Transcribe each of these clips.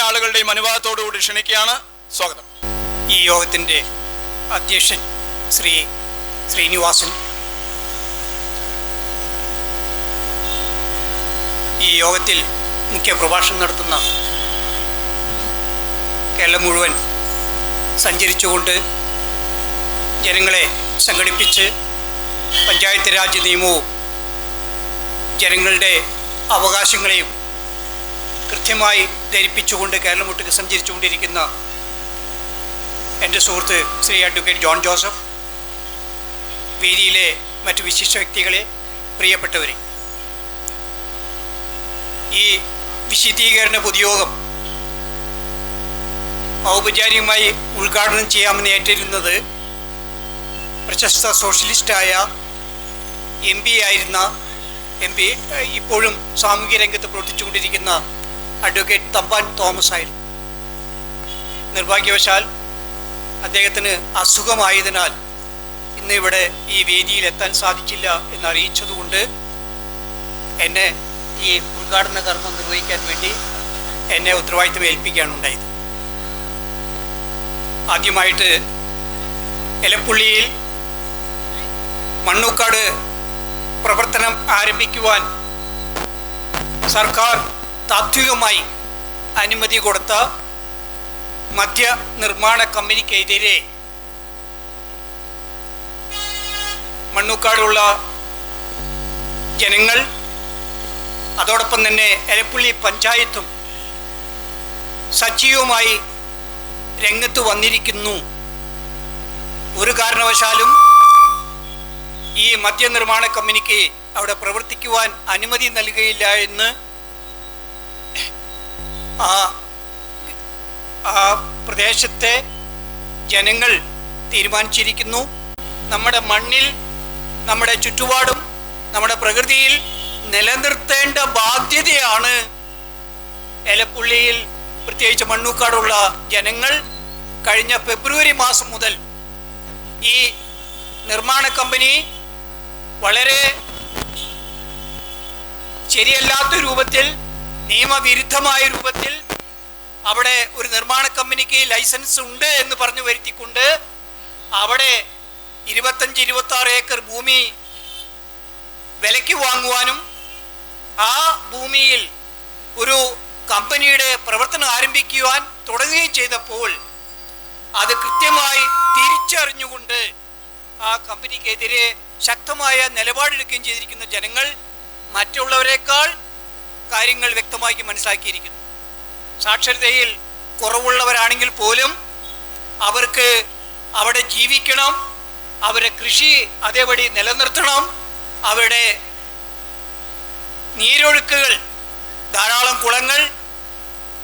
ആളുകളുടെയും അനുവാദത്തോടുകൂടി ക്ഷണിക്കുകയാണ്. സ്വാഗതം. ഈ യോഗത്തിന്റെ അധ്യക്ഷൻ ശ്രീ ശ്രീനിവാസൻ. ഈ യോഗത്തിൽ മുഖ്യ പ്രഭാഷണം നടത്തുന്ന കേരളം മുഴുവൻ സഞ്ചരിച്ചുകൊണ്ട് ജനങ്ങളെ സംഘടിപ്പിച്ച് പഞ്ചായത്ത് രാജ് നിയമവും ജനങ്ങളുടെ അവകാശങ്ങളെയും കൃത്യമായി ധരിപ്പിച്ചുകൊണ്ട് കേരളം ഒട്ടുക്ക് സഞ്ചരിച്ചുകൊണ്ടിരിക്കുന്ന എന്റെ സുഹൃത്ത് ശ്രീ അഡ്വക്കേറ്റ് ജോൺ ജോസഫ് വേദിയിലെ മറ്റു വിശിഷ്ട വ്യക്തികളെ പ്രിയപ്പെട്ടവരെ. ഈ വിശദീകരണ പൊതുയോഗം ഔപചാരികമായി ഉദ്ഘാടനം ചെയ്യാമെന്ന് ഏറ്റിരുന്നത് പ്രശസ്ത സോഷ്യലിസ്റ്റായ എം പി ആയിരുന്ന എം പി ഇപ്പോഴും സാമൂഹ്യ രംഗത്ത് പ്രവർത്തിച്ചുകൊണ്ടിരിക്കുന്ന അഡ്വക്കേറ്റ് തമ്പാൻ തോമസ് ആയിരുന്നു. നിർഭാഗ്യവശാൽ അദ്ദേഹത്തിന് അസുഖമായതിനാൽ ഇന്ന് ഇവിടെ ഈ വേദിയിൽ എത്താൻ സാധിച്ചില്ല എന്ന് അറിയിച്ചതുകൊണ്ട് എന്നെ ഈ ഉദ്ഘാടന കർമ്മം നിർവഹിക്കാൻ വേണ്ടി എന്നെ ഉത്തരവാദിത്തം ഏൽപ്പിക്കുകയാണ് ഉണ്ടായത്. ആദ്യമായിട്ട് എലപ്പുള്ളിയിൽ മണ്ണൂക്കാട് പ്രവർത്തനം ആരംഭിക്കുവാൻ സർക്കാർ താത്വികമായി അനുമതി കൊടുത്ത മദ്യ നിർമ്മാണ കമ്പനിക്കെതിരെ മണ്ണൂക്കാടുള്ള ജനങ്ങൾ അതോടൊപ്പം തന്നെ എലപ്പുള്ളി പഞ്ചായത്തും സജീവമായി രംഗത്ത് വന്നിരിക്കുന്നു. ഒരു കാരണവശാലും ഈ മദ്യനിർമ്മാണ കമ്പനിക്ക് അവിടെ പ്രവർത്തിക്കുവാൻ അനുമതി നൽകുകയില്ല എന്ന് ആ ആ പ്രദേശത്തെ ജനങ്ങൾ തീരുമാനിച്ചിരിക്കുന്നു. നമ്മുടെ മണ്ണിൽ നമ്മുടെ ചുറ്റുപാടും നമ്മുടെ പ്രകൃതിയിൽ നിലനിർത്തേണ്ട ബാധ്യതയാണ് എലപ്പുള്ളിയിൽ പ്രത്യേകിച്ച് മണ്ണൂക്കാടുള്ള ജനങ്ങൾ. കഴിഞ്ഞ ഫെബ്രുവരി മാസം മുതൽ ഈ നിർമ്മാണ കമ്പനി വളരെ ശരിയല്ലാത്ത രൂപത്തിൽ നിയമവിരുദ്ധമായ രൂപത്തിൽ അവിടെ ഒരു നിർമ്മാണ കമ്പനിക്ക് ലൈസൻസ് ഉണ്ട് എന്ന് പറഞ്ഞു വരുത്തിക്കൊണ്ട് അവിടെ ഇരുപത്തഞ്ച് ഇരുപത്തി ആറ് ഏക്കർ ഭൂമി വിലയ്ക്ക് വാങ്ങുവാനും ആ ഭൂമിയിൽ ഒരു കമ്പനിയുടെ പ്രവർത്തനം ആരംഭിക്കുവാൻ തുടങ്ങുകയും ചെയ്തപ്പോൾ അത് കൃത്യമായി തിരിച്ചറിഞ്ഞുകൊണ്ട് ആ കമ്പനിക്കെതിരെ ശക്തമായ നിലപാടെടുക്കുകയും ചെയ്തിരിക്കുന്ന ജനങ്ങൾ മറ്റുള്ളവരെക്കാൾ കാര്യങ്ങൾ വ്യക്തമാക്കി മനസ്സിലാക്കിയിരിക്കുന്നു. സാക്ഷരതയിൽ കുറവുള്ളവരാണെങ്കിൽ പോലും അവർക്ക് അവിടെ ജീവിക്കണം അവരുടെ കൃഷി അതേപടി നിലനിർത്തണം അവരുടെ നീരൊഴുക്കുകൾ ധാരാളം കുളങ്ങൾ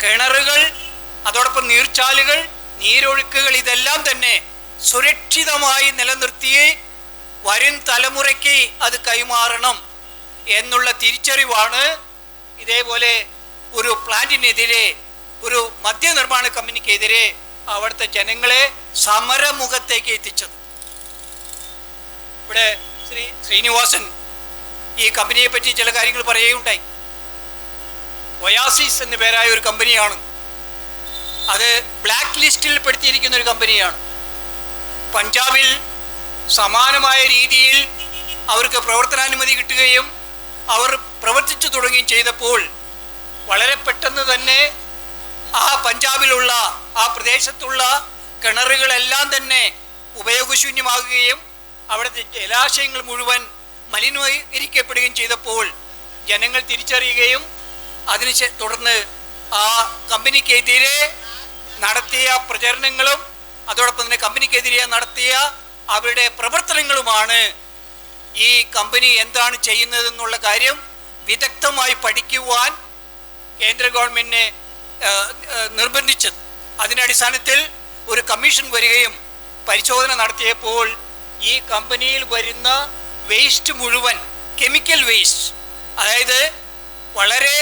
കിണറുകൾ അതോടൊപ്പം നീർച്ചാലുകൾ നീരൊഴുക്കുകൾ ഇതെല്ലാം തന്നെ സുരക്ഷിതമായി നിലനിർത്തി വരും തലമുറയ്ക്ക് അത് കൈമാറണം എന്നുള്ള തിരിച്ചറിവാണ് ഇതേപോലെ ഒരു പ്ലാന്റിനെതിരെ ഒരു മദ്യനിർമ്മാണ കമ്പനിക്കെതിരെ അവിടുത്തെ ജനങ്ങളെ സമരമുഖത്തേക്ക് എത്തിച്ചത്. ഇവിടെ ശ്രീ ശ്രീനിവാസൻ ഈ കമ്പനിയെ പറ്റി ചില കാര്യങ്ങൾ പറയുകയുണ്ടായി. ഒയാസിസ് എന്ന പേരായ ഒരു കമ്പനിയാണ്. അത് ബ്ലാക്ക് ലിസ്റ്റിൽ പെടുത്തിയിരിക്കുന്ന ഒരു കമ്പനിയാണ്. പഞ്ചാബിൽ സമാനമായ രീതിയിൽ അവർക്ക് പ്രവർത്തനാനുമതി കിട്ടുകയും അവർ പ്രവർത്തിച്ചു തുടങ്ങുകയും ചെയ്തപ്പോൾ വളരെ പെട്ടെന്ന് തന്നെ ആ പഞ്ചാബിലുള്ള ആ പ്രദേശത്തുള്ള കിണറുകളെല്ലാം തന്നെ ഉപയോഗശൂന്യമാകുകയും അവിടുത്തെ ജലാശയങ്ങൾ മുഴുവൻ മലിനീകരിക്കപ്പെടുകയും ചെയ്തപ്പോൾ ജനങ്ങൾ തിരിച്ചറിയുകയും അതിന് തുടർന്ന് ആ കമ്പനിക്കെതിരെ നടത്തിയ പ്രചരണങ്ങളും അതോടൊപ്പം തന്നെ കമ്പനിക്കെതിരെ നടത്തിയ അവരുടെ പ്രവർത്തനങ്ങളുമാണ് ഈ കമ്പനി എന്താണ് ചെയ്യുന്നതെന്നുള്ള കാര്യം വിദഗ്ധമായി പഠിക്കുവാൻ കേന്ദ്ര ഗവൺമെന്റിനെ നിർബന്ധിച്ചത്. അതിനടിസ്ഥാനത്തിൽ ഒരു കമ്മീഷൻ വരികയും പരിശോധന നടത്തിയപ്പോൾ ഈ കമ്പനിയിൽ വരുന്ന വേസ്റ്റ് മുഴുവൻ കെമിക്കൽ വേസ്റ്റ് അതായത് വളരെ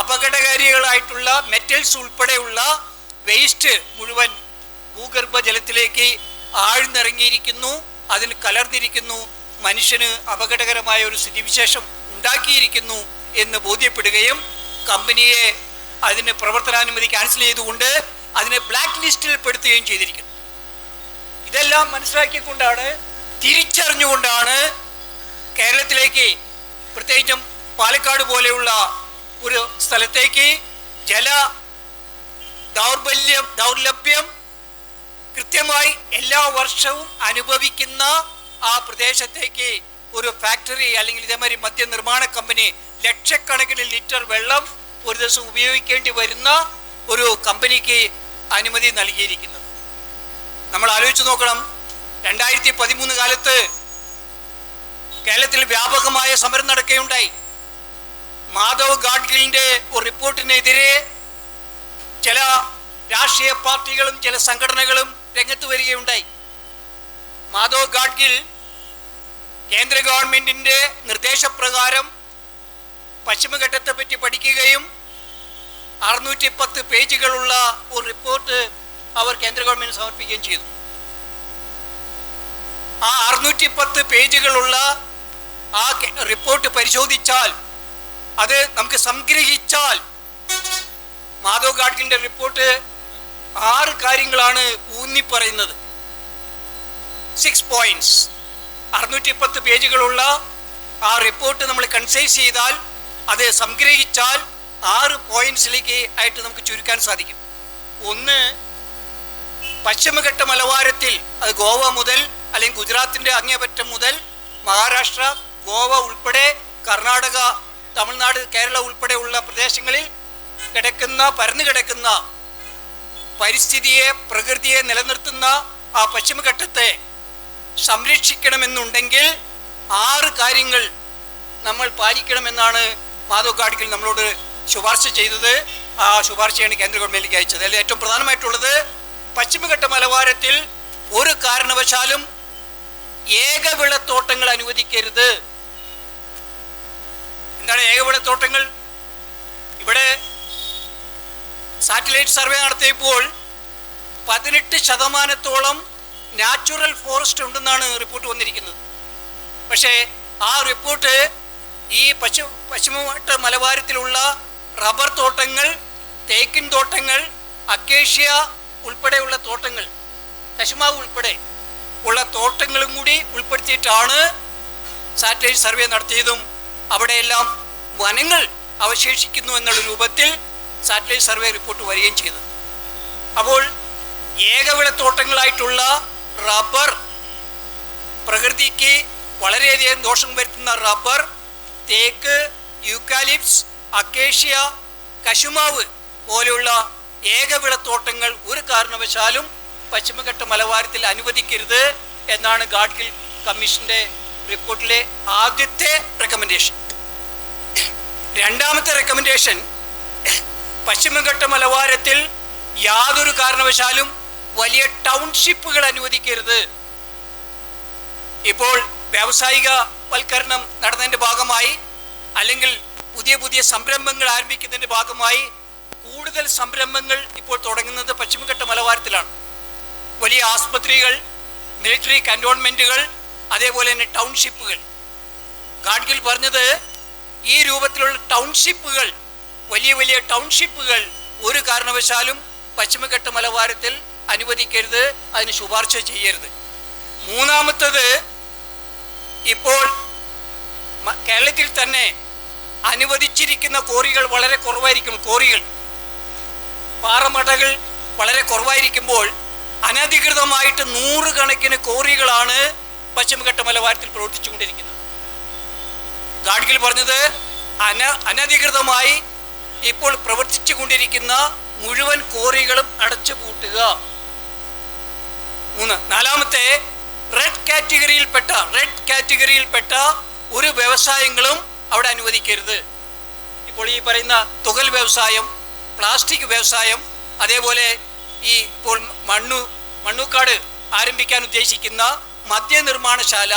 അപകടകാരികളായിട്ടുള്ള മെറ്റൽസ് ഉൾപ്പെടെയുള്ള വേസ്റ്റ് മുഴുവൻ ഭൂഗർഭ ജലത്തിലേക്ക് ആഴ്ന്നിറങ്ങിയിരിക്കുന്നു അതിൽ കലർന്നിരിക്കുന്നു. മനുഷ്യന് അപകടകരമായ ഒരു സ്ഥിതിവിശേഷം ഉണ്ടാക്കിയിരിക്കുന്നു എന്ന് ബോധ്യപ്പെടുകയും കമ്പനിയെ അതിന് പ്രവർത്തനാനുമതി ക്യാൻസൽ ചെയ്തുകൊണ്ട് അതിനെ ബ്ലാക്ക് ലിസ്റ്റിൽ പെടുത്തുകയും ചെയ്തിരിക്കുന്നു. ഇതെല്ലാം മനസ്സിലാക്കിക്കൊണ്ടാണ് തിരിച്ചറിഞ്ഞുകൊണ്ടാണ് കേരളത്തിലേക്ക് പ്രത്യേകിച്ചും പാലക്കാട് പോലെയുള്ള ഒരു സ്ഥലത്തേക്ക് ജല ദൗർബല്യം ദൗർലഭ്യം കൃത്യമായി എല്ലാ വർഷവും അനുഭവിക്കുന്ന ആ പ്രദേശത്തേക്ക് ഒരു ഫാക്ടറി അല്ലെങ്കിൽ ഇതേമാതിരി മദ്യനിർമ്മാണ കമ്പനി ലക്ഷക്കണക്കിന് ലിറ്റർ വെള്ളം ഒരു ദിവസം ഉപയോഗിക്കേണ്ടി വരുന്ന ഒരു കമ്പനിക്ക് അനുമതി നൽകിയിരിക്കുന്നത്. നമ്മൾ ആലോചിച്ച് നോക്കണം രണ്ടായിരത്തി പതിമൂന്ന് കാലത്ത് കേരളത്തിൽ വ്യാപകമായ സമരം നടക്കുകയുണ്ടായി. മാധവ് ഗാഡ്ഗിലിന്റെ ഒരു റിപ്പോർട്ടിനെതിരെ ചില രാഷ്ട്രീയ പാർട്ടികളും ചില സംഘടനകളും രംഗത്ത് വരികയുണ്ടായി. മാധവ് ഗാഡ്ഗിൽ കേന്ദ്ര ഗവൺമെന്റിന്റെ നിർദ്ദേശപ്രകാരം പശ്ചിമഘട്ടത്തെ പറ്റി പഠിക്കുകയും അറുന്നൂറ്റി പത്ത് പേജുകളുള്ള ഒരു റിപ്പോർട്ട് അവർ കേന്ദ്ര ഗവൺമെന്റ് സമർപ്പിക്കുകയും ചെയ്തു. ആ അറുന്നൂറ്റി പത്ത് പേജുകളുള്ള ആ റിപ്പോർട്ട് പരിശോധിച്ചാൽ അത് നമുക്ക് സംഗ്രഹിച്ചാൽ മാധവ് ഗാഡ്ഗിലിന്റെ റിപ്പോർട്ട് ആറ് കാര്യങ്ങളാണ് ഊന്നി പറയുന്നത് സിക്സ് പോയിന്റ്സ് അറുന്നൂറ്റി പത്ത് പേജുകളുള്ള ആ റിപ്പോർട്ട് നമ്മൾ കൺസൈസ് ചെയ്താൽ അത് സംഗ്രഹിച്ചാൽ ആറ് പോയിന്റ്സിലേക്ക് ആയിട്ട് നമുക്ക് ചുരുക്കാൻ സാധിക്കും. ഒന്ന് പശ്ചിമഘട്ട മലവാരത്തിൽ അത് ഗോവ മുതൽ അല്ലെങ്കിൽ ഗുജറാത്തിന്റെ അങ്ങേപറ്റം മുതൽ മഹാരാഷ്ട്ര ഗോവ ഉൾപ്പെടെ കർണാടക തമിഴ്നാട് കേരള ഉൾപ്പെടെയുള്ള പ്രദേശങ്ങളിൽ കിടക്കുന്ന പരന്നു കിടക്കുന്ന പരിസ്ഥിതിയെ പ്രകൃതിയെ നിലനിർത്തുന്ന ആ പശ്ചിമഘട്ടത്തെ സംരക്ഷിക്കണമെന്നുണ്ടെങ്കിൽ ആറ് കാര്യങ്ങൾ നമ്മൾ പാലിക്കണമെന്നാണ് മാധവ് കാടിക്കൽ നമ്മളോട് ശുപാർശ ചെയ്തത്. ആ ശുപാർശയാണ് കേന്ദ്ര ഗവൺമെന്റിലേക്ക് അയച്ചത്. അതിൽ ഏറ്റവും പ്രധാനമായിട്ടുള്ളത് പശ്ചിമഘട്ട മലവാരത്തിൽ ഒരു കാരണവശാലും ഏകവിളത്തോട്ടങ്ങൾ അനുവദിക്കരുത്. എന്താണ് ഏകവിളത്തോട്ടങ്ങൾ ഇവിടെ സാറ്റലൈറ്റ് സർവേ നടത്തിയപ്പോൾ പതിനെട്ട് ശതമാനത്തോളം നാച്ചുറൽ ഫോറസ്റ്റ് ഉണ്ടെന്നാണ് റിപ്പോർട്ട് വന്നിരിക്കുന്നത്. പക്ഷേ ആ റിപ്പോർട്ട് ഈ പശ്ചിമ പശ്ചിമഘട്ട മലബാരത്തിലുള്ള റബ്ബർ തോട്ടങ്ങൾ തേക്കിൻ തോട്ടങ്ങൾ അക്കേഷ്യ ഉൾപ്പെടെയുള്ള തോട്ടങ്ങൾ കശുമാവ് ഉൾപ്പെടെ ഉള്ള തോട്ടങ്ങളും കൂടി ഉൾപ്പെടുത്തിയിട്ടാണ് സാറ്റലൈറ്റ് സർവേ നടത്തിയതും അവിടെയെല്ലാം വനങ്ങൾ അവശേഷിക്കുന്നു എന്നുള്ള രൂപത്തിൽ സാറ്റലൈറ്റ് സർവേ റിപ്പോർട്ട് വരികയും ചെയ്തു. അപ്പോൾ ഏകവിളത്തോട്ടങ്ങളായിട്ടുള്ള റബ്ബർ പ്രകൃതിക്ക് വളരെയധികം ദോഷം വരുത്തുന്ന റബ്ബർ തേക്ക് യൂക്കാലിപ്സ് അക്കേഷ്യ കശുമാവ് പോലെയുള്ള ഏകവിളത്തോട്ടങ്ങൾ ഒരു കാരണവശാലും പശ്ചിമഘട്ട മലബാരത്തിൽ അനുവദിക്കരുത് എന്നാണ് ഗാഡ്ഗിൽ കമ്മീഷന്റെ റിപ്പോർട്ടിലെ ആദ്യത്തെ റെക്കമെൻഡേഷൻ രണ്ടാമത്തെ റെക്കമെൻഡേഷൻ പശ്ചിമഘട്ട മലബാരത്തിൽ യാതൊരു കാരണവശാലും വലിയ ടൗൺഷിപ്പുകൾ അനുവദിക്കരുത്. ഇപ്പോൾ വ്യാവസായിക വൽക്കരണം നടന്നതിന്റെ ഭാഗമായി അല്ലെങ്കിൽ പുതിയ പുതിയ സംരംഭങ്ങൾ ആരംഭിക്കുന്നതിന്റെ ഭാഗമായി കൂടുതൽ സംരംഭങ്ങൾ ഇപ്പോൾ തുടങ്ങുന്നത് പശ്ചിമഘട്ട മലബാരത്തിലാണ് വലിയ ആസ്പത്രികൾ മിലിറ്ററി കന്റോൺമെന്റുകൾ അതേപോലെ തന്നെ ടൗൺഷിപ്പുകൾ. ഗാഡ്ഗിൽ പറഞ്ഞത് ഈ രൂപത്തിലുള്ള ടൗൺഷിപ്പുകൾ വലിയ വലിയ ടൗൺഷിപ്പുകൾ ഒരു കാരണവശാലും പശ്ചിമഘട്ട മലബാരത്തിൽ അനുവദിക്കരുത് അതിന് ശുപാർശ ചെയ്യരുത്. മൂന്നാമത്തത് ഇപ്പോൾ കേരളത്തിൽ തന്നെ അനുവദിച്ചിരിക്കുന്ന കോറികൾ വളരെ കുറവായിരിക്കും കോറികൾ. പാറമടകൾ വളരെ കുറവായിരിക്കുമ്പോൾ അനധികൃതമായിട്ട് നൂറുകണക്കിന് കോറികളാണ് പശ്ചിമഘട്ട മലബാരത്തിൽ പ്രവർത്തിച്ചുകൊണ്ടിരിക്കുന്നത്. ഗാഡ്ഗിൽ പറഞ്ഞത് അന അനധികൃതമായി ഇപ്പോൾ പ്രവർത്തിച്ചു കൊണ്ടിരിക്കുന്ന മുഴുവൻ കോറികളും അടച്ചു പൂട്ടുക മൂന്ന്. നാലാമത്തെ റെഡ് കാറ്റഗറിയിൽപ്പെട്ട റെഡ് കാറ്റഗറിയിൽപ്പെട്ട ഒരു വ്യവസായങ്ങളും അവിടെ അനുവദിക്കരുത്. ഇപ്പോൾ ഈ പറയുന്ന തുകൽ വ്യവസായം പ്ലാസ്റ്റിക് വ്യവസായം അതേപോലെ ഈ ഇപ്പോൾ മണ്ണു മണ്ണുക്കാട് ആരംഭിക്കാൻ ഉദ്ദേശിക്കുന്ന മദ്യനിർമ്മാണശാല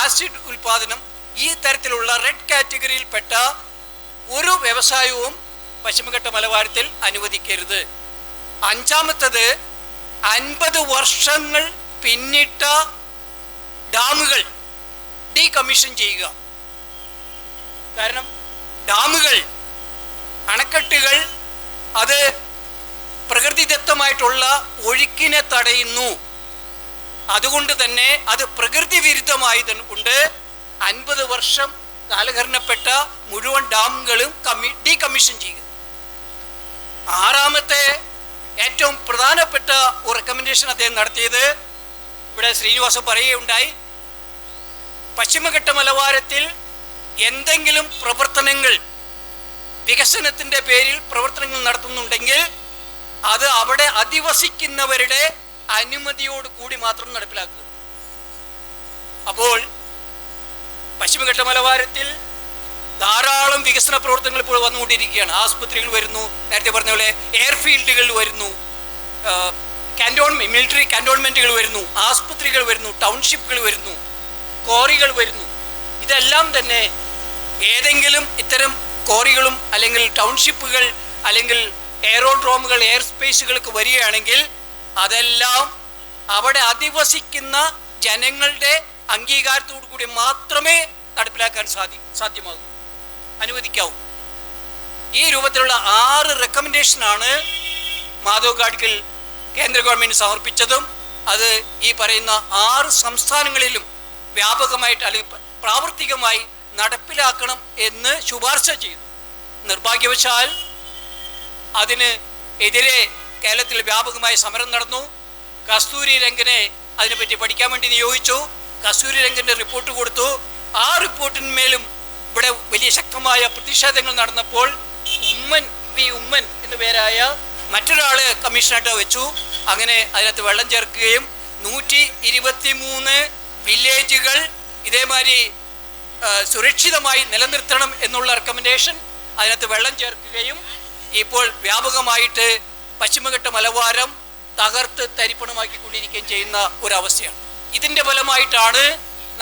ആസിഡ് ഉൽപാദനം ഈ തരത്തിലുള്ള റെഡ് കാറ്റഗറിയിൽപ്പെട്ട ഒരു വ്യവസായവും പശ്ചിമഘട്ട മലബാരത്തിൽ അനുവദിക്കരുത്. അഞ്ചാമത്തത് അൻപത് വർഷങ്ങൾ പിന്നിട്ട ഡാമുകൾ ഡീകമ്മീഷൻ ചെയ്യുക. കാരണം ഡാമുകൾ അണക്കെട്ടുകൾ അത് പ്രകൃതിദത്തമായിട്ടുള്ള ഒഴുക്കിനെ തടയുന്നു. അതുകൊണ്ട് തന്നെ അത് പ്രകൃതി വിരുദ്ധമായത് കൊണ്ട് അൻപത് വർഷം കാലഹരണപ്പെട്ട മുഴുവൻ ഡാമുകളും കമ്മി ഡീകമ്മീഷൻ ചെയ്യുക. ആറാമത്തെ ഏറ്റവും പ്രധാനപ്പെട്ട ഒരു റെക്കമെൻഡേഷൻ അദ്ദേഹം നടത്തിയത് ഇവിടെ ശ്രീനിവാസൻ പറയുകയുണ്ടായി. പശ്ചിമഘട്ട മലവാരത്തിൽ എന്തെങ്കിലും പ്രവർത്തനങ്ങൾ വികസനത്തിന്റെ പേരിൽ പ്രവർത്തനങ്ങൾ നടത്തുന്നുണ്ടെങ്കിൽ അത് അവിടെ അധിവസിക്കുന്നവരുടെ അനുമതിയോട് കൂടി മാത്രം നടപ്പിലാക്കുക. അപ്പോൾ പശ്ചിമഘട്ട മലബാരത്തിൽ ധാരാളം വികസന പ്രവർത്തനങ്ങൾ ഇപ്പോൾ വന്നുകൊണ്ടിരിക്കുകയാണ്. ആസ്പത്രികൾ വരുന്നു. നേരത്തെ പറഞ്ഞ പോലെ എയർഫീൽഡുകൾ വരുന്നു. കാന്റോൺമെന്റ് മിലിറ്ററി കാന്റോൺമെന്റുകൾ വരുന്നു. ആസ്പത്രികൾ വരുന്നു. ടൗൺഷിപ്പുകൾ വരുന്നു. കോറികൾ വരുന്നു. ഇതെല്ലാം തന്നെ ഏതെങ്കിലും ഇത്തരം കോറികളും അല്ലെങ്കിൽ ടൗൺഷിപ്പുകൾ അല്ലെങ്കിൽ എയറോഡ്രോമുകൾ എയർ സ്പേസുകൾക്ക് വരികയാണെങ്കിൽ അതെല്ലാം അവിടെ അധിവസിക്കുന്ന ജനങ്ങളുടെ അംഗീകാരത്തോടു കൂടി മാത്രമേ നടപ്പിലാക്കാൻ സാധി സാധ്യമാകൂ. അനുവദിക്കാവൂ. ഈ രൂപത്തിലുള്ള ആറ് റെക്കമെൻഡേഷനാണ് മാധവ് ഗാഡ്ഗിൽ കേന്ദ്ര ഗവൺമെന്റ് സമർപ്പിച്ചതും അത് ഈ പറയുന്ന ആറ് സംസ്ഥാനങ്ങളിലും വ്യാപകമായിട്ട് അല്ലെങ്കിൽ പ്രാവർത്തികമായി നടപ്പിലാക്കണം എന്ന് ശുപാർശ ചെയ്തു. നിർഭാഗ്യവശാൽ അതിന് എതിരെ കേരളത്തിൽ വ്യാപകമായ സമരം നടന്നു. കസ്തൂരി രംഗനെ അതിനെപ്പറ്റി പഠിക്കാൻ വേണ്ടി നിയോഗിച്ചു. കസ്തൂരി രംഗന്റെ റിപ്പോർട്ട് കൊടുത്തു. ആ റിപ്പോർട്ടിന്മേലും ഇവിടെ വലിയ ശക്തമായ പ്രതിഷേധങ്ങൾ നടന്നപ്പോൾ ഉമ്മൻ പി ഉമ്മൻ എന്ന പേരായ മറ്റൊരാൾ കമ്മീഷനായിട്ട് വെച്ചു. അങ്ങനെ അതിനകത്ത് വെള്ളം ചേർക്കുകയും നൂറ്റി ഇരുപത്തി മൂന്ന് വില്ലേജുകൾ ഇതേമാതിരി സുരക്ഷിതമായി നിലനിർത്തണം എന്നുള്ള റെക്കമെൻഡേഷൻ അതിനകത്ത് വെള്ളം ചേർക്കുകയും ഇപ്പോൾ വ്യാപകമായിട്ട് പശ്ചിമഘട്ട മലവാരം തകർത്ത് തരിപ്പണമാക്കിക്കൊണ്ടിരിക്കുകയും ചെയ്യുന്ന ഒരവസ്ഥയാണ്. ഇതിന്റെ ഫലമായിട്ടാണ്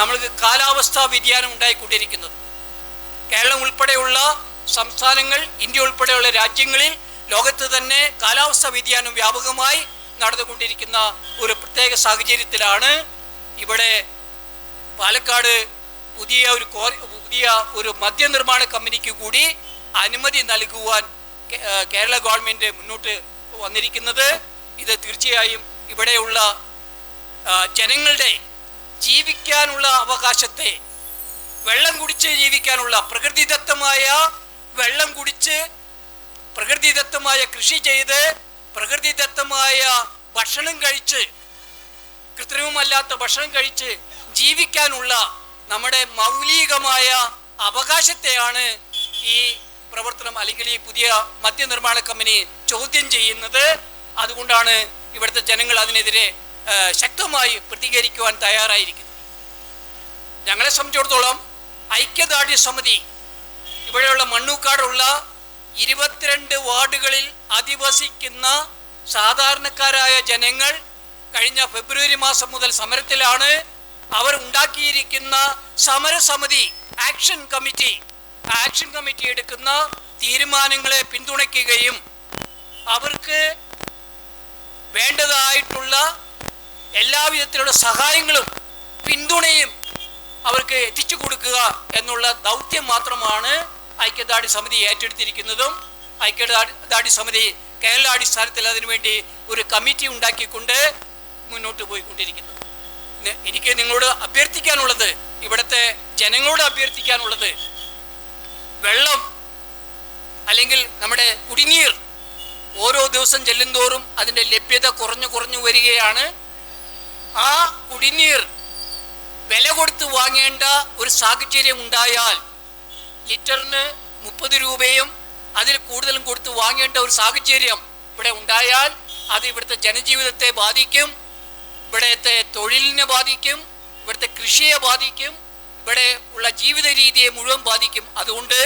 നമ്മൾക്ക് കാലാവസ്ഥാ വ്യതിയാനം ഉണ്ടായിക്കൊണ്ടിരിക്കുന്നത്. കേരളം ഉൾപ്പെടെയുള്ള സംസ്ഥാനങ്ങൾ ഇന്ത്യ ഉൾപ്പെടെയുള്ള രാജ്യങ്ങളിൽ ലോകത്ത് തന്നെ കാലാവസ്ഥാ വ്യതിയാനം വ്യാപകമായി നടന്നുകൊണ്ടിരിക്കുന്ന ഒരു പ്രത്യേക സാഹചര്യത്തിലാണ് ഇവിടെ പാലക്കാട് പുതിയ ഒരു പുതിയ ഒരു മദ്യനിർമ്മാണ കമ്പനിക്ക് കൂടി അനുമതി നൽകുവാൻ കേരള ഗവൺമെന്റ് മുന്നോട്ട് വന്നിരിക്കുന്നത്. ഇത് തീർച്ചയായും ഇവിടെയുള്ള ജനങ്ങളുടെ ജീവിക്കാനുള്ള അവകാശത്തെ വെള്ളം കുടിച്ച് ജീവിക്കാനുള്ള പ്രകൃതിദത്തമായ വെള്ളം കുടിച്ച് പ്രകൃതിദത്തമായ കൃഷി ചെയ്ത് പ്രകൃതിദത്തമായ ഭക്ഷണം കഴിച്ച് കൃത്രിമമല്ലാത്ത ഭക്ഷണം കഴിച്ച് ജീവിക്കാനുള്ള നമ്മുടെ മൗലികമായ അവകാശത്തെയാണ് ഈ പ്രവർത്തനം അല്ലെങ്കിൽ ഈ പുതിയ മദ്യനിർമ്മാണ കമ്പനി ചോദ്യം ചെയ്യുന്നത്. അതുകൊണ്ടാണ് ഇവിടുത്തെ ജനങ്ങൾ അതിനെതിരെ ശക്തമായി പ്രതികരിക്കുവാൻ തയ്യാറായിരിക്കുന്നത്. ഞങ്ങളെ സംബന്ധിച്ചിടത്തോളം ഐക്യദാർഢ്യ സമിതി ഇവിടെയുള്ള മണ്ണൂക്കാടുള്ള ഇരുപത്തിരണ്ട് വാർഡുകളിൽ അധിവസിക്കുന്ന സാധാരണക്കാരായ ജനങ്ങൾ കഴിഞ്ഞ ഫെബ്രുവരി മാസം മുതൽ സമരത്തിലാണ്. അവർ ഉണ്ടാക്കിയിരിക്കുന്ന സമരസമിതി ആക്ഷൻ കമ്മിറ്റി. ആക്ഷൻ കമ്മിറ്റി എടുക്കുന്ന തീരുമാനങ്ങളെ പിന്തുണയ്ക്കുകയും അവർക്ക് വേണ്ടതായിട്ടുള്ള എല്ലാവിധത്തിലുള്ള സഹായങ്ങളും പിന്തുണയും അവർക്ക് എത്തിച്ചു കൊടുക്കുക എന്നുള്ള ദൗത്യം മാത്രമാണ് ഐക്യദാർഢ്യ സമിതി ഏറ്റെടുത്തിരിക്കുന്നതും. ഐക്യദാർഢ്യ സമിതി കേരള അടിസ്ഥാനത്തിൽ അതിനുവേണ്ടി ഒരു കമ്മിറ്റി ഉണ്ടാക്കിക്കൊണ്ട് മുന്നോട്ട് പോയിക്കൊണ്ടിരിക്കുന്നത് നി- എനിക്ക് നിങ്ങളോട് അഭ്യർത്ഥിക്കാനുള്ളത് ഇവിടുത്തെ ജനങ്ങളോട് അഭ്യർത്ഥിക്കാനുള്ളത് വെള്ളം അല്ലെങ്കിൽ നമ്മുടെ കുടിനീർ ഓരോ ദിവസം ചെല്ലുന്തോറും അതിന്റെ ലഭ്യത കുറഞ്ഞു കുറഞ്ഞു വരികയാണ്. ആ കുടിനീർ വില കൊടുത്ത് വാങ്ങേണ്ട ഒരു സാഹചര്യം ഉണ്ടായാൽ ലിറ്ററിന് മുപ്പത് രൂപയും അതിൽ കൂടുതലും കൊടുത്ത് വാങ്ങേണ്ട ഒരു സാഹചര്യം ഇവിടെ ഉണ്ടായാൽ അത് ഇവിടുത്തെ ജനജീവിതത്തെ ബാധിക്കും ഇവിടത്തെ തൊഴിലിനെ ബാധിക്കും ഇവിടുത്തെ കൃഷിയെ ബാധിക്കും ഇവിടെ ഉള്ള ജീവിത രീതിയെ മുഴുവൻ ബാധിക്കും. അതുകൊണ്ട്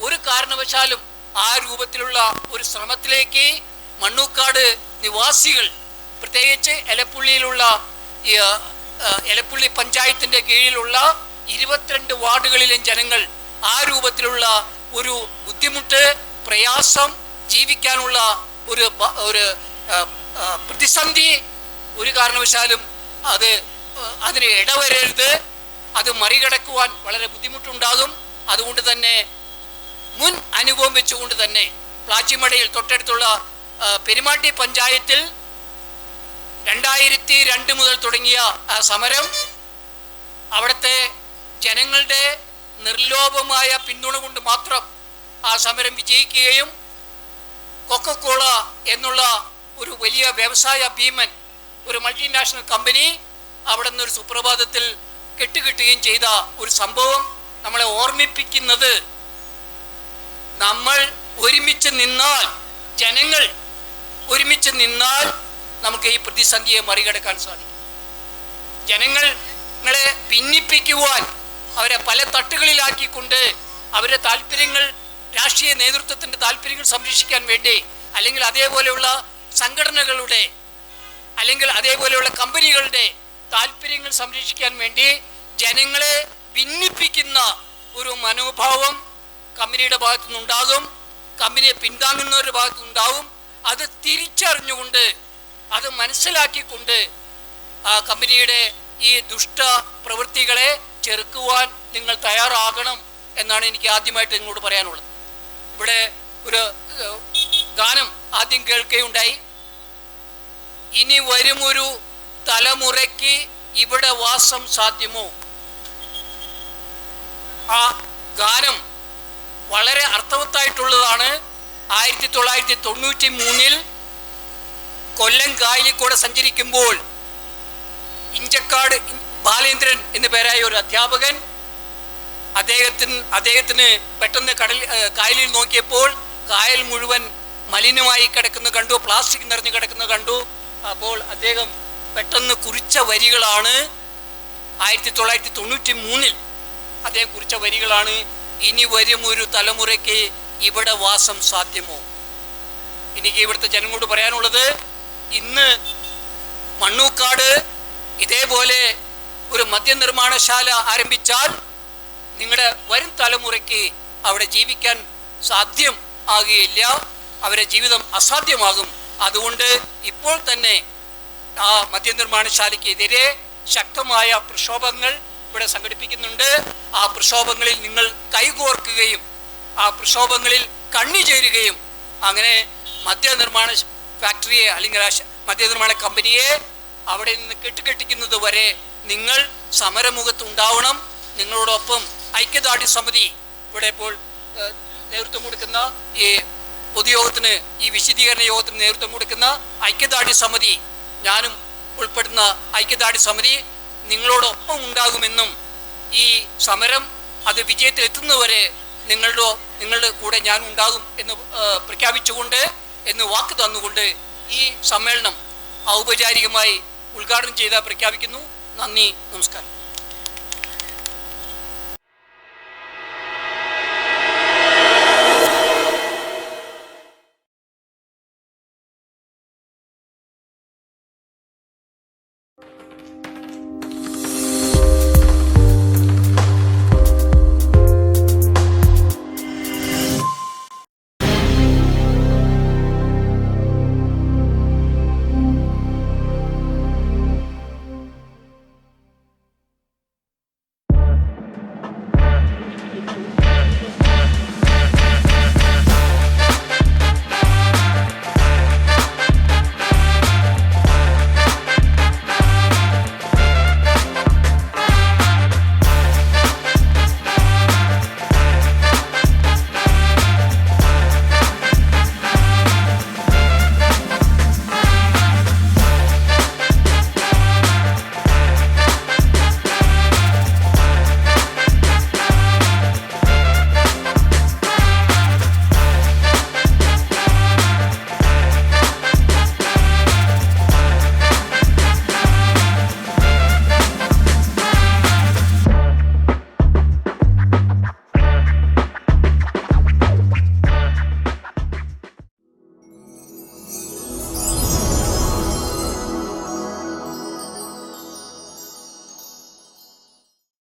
ഒരു കാരണവശാലും ആ രൂപത്തിലുള്ള ഒരു ശ്രമത്തിലേക്ക് മണ്ണൂക്കാട് നിവാസികൾ പ്രത്യേകിച്ച് എലപ്പുള്ളിയിലുള്ള എലപ്പുള്ളി പഞ്ചായത്തിന്റെ കീഴിലുള്ള ഇരുപത്തിരണ്ട് വാർഡുകളിലും ജനങ്ങൾ ആ രൂപത്തിലുള്ള ഒരു ബുദ്ധിമുട്ട് പ്രയാസം ജീവിക്കാനുള്ള ഒരു ഒരു പ്രതിസന്ധി ഒരു കാരണവശാലും അത് അതിന് ഇടവരരുത്. അത് മറികടക്കുവാൻ വളരെ ബുദ്ധിമുട്ടുണ്ടാകും. അതുകൊണ്ട് തന്നെ മുൻ അനുഭവം വെച്ചുകൊണ്ട് തന്നെ പ്ലാച്ചിമടയിൽ തൊട്ടടുത്തുള്ള പെരുമാട്ടി പഞ്ചായത്തിൽ രണ്ടായിരത്തി രണ്ട് മുതൽ തുടങ്ങിയ ആ സമരം അവിടുത്തെ ജനങ്ങളുടെ നിർലോഭമായ പിന്തുണ കൊണ്ട് മാത്രം ആ സമരം വിജയിക്കുകയും കൊക്കക്കോള എന്നുള്ള ഒരു വലിയ വ്യവസായ ഭീമൻ ഒരു മൾട്ടിനാഷണൽ കമ്പനി അവിടെ നിന്ന് ഒരു സുപ്രഭാതത്തിൽ കെട്ടുകിട്ടുകയും ചെയ്ത ഒരു സംഭവം നമ്മളെ ഓർമ്മിപ്പിക്കുന്നത്. നമ്മൾ ഒരുമിച്ച് നിന്നാൽ ജനങ്ങൾ ഒരുമിച്ച് നിന്നാൽ നമുക്ക് ഈ പ്രതിസന്ധിയെ മറികടക്കാൻ സാധിക്കും. ജനങ്ങളെ ഭിന്നിപ്പിക്കുവാൻ അവരെ പല തട്ടുകളിലാക്കിക്കൊണ്ട് അവരുടെ താല്പര്യങ്ങൾ രാഷ്ട്രീയ നേതൃത്വത്തിന്റെ താല്പര്യങ്ങൾ സംരക്ഷിക്കാൻ വേണ്ടി അല്ലെങ്കിൽ അതേപോലെയുള്ള സംഘടനകളുടെ അല്ലെങ്കിൽ അതേപോലെയുള്ള കമ്പനികളുടെ താല്പര്യങ്ങൾ സംരക്ഷിക്കാൻ വേണ്ടി ജനങ്ങളെ ഭിന്നിപ്പിക്കുന്ന ഒരു മനോഭാവം കമ്പനിയുടെ ഭാഗത്തു നിന്നുണ്ടാകും കമ്പനിയെ പിന്താങ്ങുന്നവരുടെ ഭാഗത്തു നിന്നുണ്ടാകും അത് തിരിച്ചറിഞ്ഞുകൊണ്ട് അത് മനസ്സിലാക്കിക്കൊണ്ട് ആ കമ്പനിയുടെ ഈ ദുഷ്ട പ്രവൃത്തികളെ ചെറുക്കുവാൻ നിങ്ങൾ തയ്യാറാകണം എന്നാണ് എനിക്ക് ആദ്യമായിട്ട് നിങ്ങളോട് പറയാനുള്ളത്. ഇവിടെ ഒരു ഗാനം ആദ്യം കേൾക്കുകയുണ്ടായി. ഇനി വരുമൊരു തലമുറയ്ക്ക് ഇവിടെ വാസം സാധ്യമോ? ആ ഗാനം വളരെ അർത്ഥവത്തായിട്ടുള്ളതാണ്. ആയിരത്തി തൊള്ളായിരത്തി തൊണ്ണൂറ്റി മൂന്നിൽ കൊല്ലം കായലിൽ സഞ്ചരിക്കുമ്പോൾ ഇഞ്ചക്കാട് ബാലേന്ദ്രൻ എന്നു പേരായ ഒരു അധ്യാപകൻ അദ്ദേഹത്തിന് അദ്ദേഹത്തിന് പെട്ടെന്ന് കടൽ കായലിൽ നോക്കിയപ്പോൾ കായൽ മുഴുവൻ മലിനമായി കിടക്കുന്ന കണ്ടു പ്ലാസ്റ്റിക് നിറഞ്ഞു കിടക്കുന്ന കണ്ടു. അപ്പോൾ അദ്ദേഹം പെട്ടെന്ന് കുറിച്ച വരികളാണ് ആയിരത്തി തൊള്ളായിരത്തി തൊണ്ണൂറ്റി മൂന്നിൽ അദ്ദേഹം കുറിച്ച വരികളാണ്. ഇനി വരും ഒരു തലമുറയ്ക്ക് ഇവിടെ വാസം സാധ്യമോ? എനിക്ക് ഇവിടുത്തെ ജനങ്ങളോട് പറയാനുള്ളത് ഇന്ന് മണ്ണൂക്കാട് ഇതേപോലെ ഒരു മദ്യനിർമ്മാണശാല ആരംഭിച്ചാൽ നിങ്ങളുടെ വരും തലമുറയ്ക്ക് അവിടെ ജീവിക്കാൻ സാധ്യം ആകുകയില്ല. അവരുടെ ജീവിതം അസാധ്യമാകും. അതുകൊണ്ട് ഇപ്പോൾ തന്നെ ആ മദ്യനിർമ്മാണശാലയ്ക്കെതിരെ ശക്തമായ പ്രക്ഷോഭങ്ങൾ ഇവിടെ സംഘടിപ്പിക്കുന്നുണ്ട്. ആ പ്രക്ഷോഭങ്ങളിൽ നിങ്ങൾ കൈകോർക്കുകയും ആ പ്രക്ഷോഭങ്ങളിൽ കണ്ണിചേരുകയും അങ്ങനെ മദ്യനിർമ്മാണ ഫാക്ടറിയെ അല്ലെങ്കിൽ ആ നിർമ്മാണ കമ്പനിയെ അവിടെ നിന്ന് കെട്ടുകെട്ടിക്കുന്നത് വരെ നിങ്ങൾ സമരമുഖത്ത് ഉണ്ടാവണം. നിങ്ങളോടൊപ്പം ഐക്യദാർഢ്യ സമിതി ഇവിടെ ഇപ്പോൾ നേതൃത്വം കൊടുക്കുന്ന ഈ പൊതുയോഗത്തിന് ഈ വിശദീകരണ യോഗത്തിന് നേതൃത്വം കൊടുക്കുന്ന ഐക്യദാർഢ്യ സമിതി ഞാനും ഉൾപ്പെടുന്ന ഐക്യദാർഢ്യ സമിതി നിങ്ങളോടൊപ്പം ഉണ്ടാകുമെന്നും ഈ സമരം അത് വിജയത്തിലെത്തുന്നവരെ നിങ്ങളുടെ നിങ്ങളുടെ കൂടെ ഞാൻ ഉണ്ടാകും എന്ന് പ്രഖ്യാപിച്ചുകൊണ്ട് എന്ന് വാക്ക് തന്നുകൊണ്ട് ഈ സമ്മേളനം ഔപചാരികമായി ഉദ്ഘാടനം ചെയ്ത പ്രഖ്യാപിക്കുന്നു. നന്ദി നമസ്കാരം.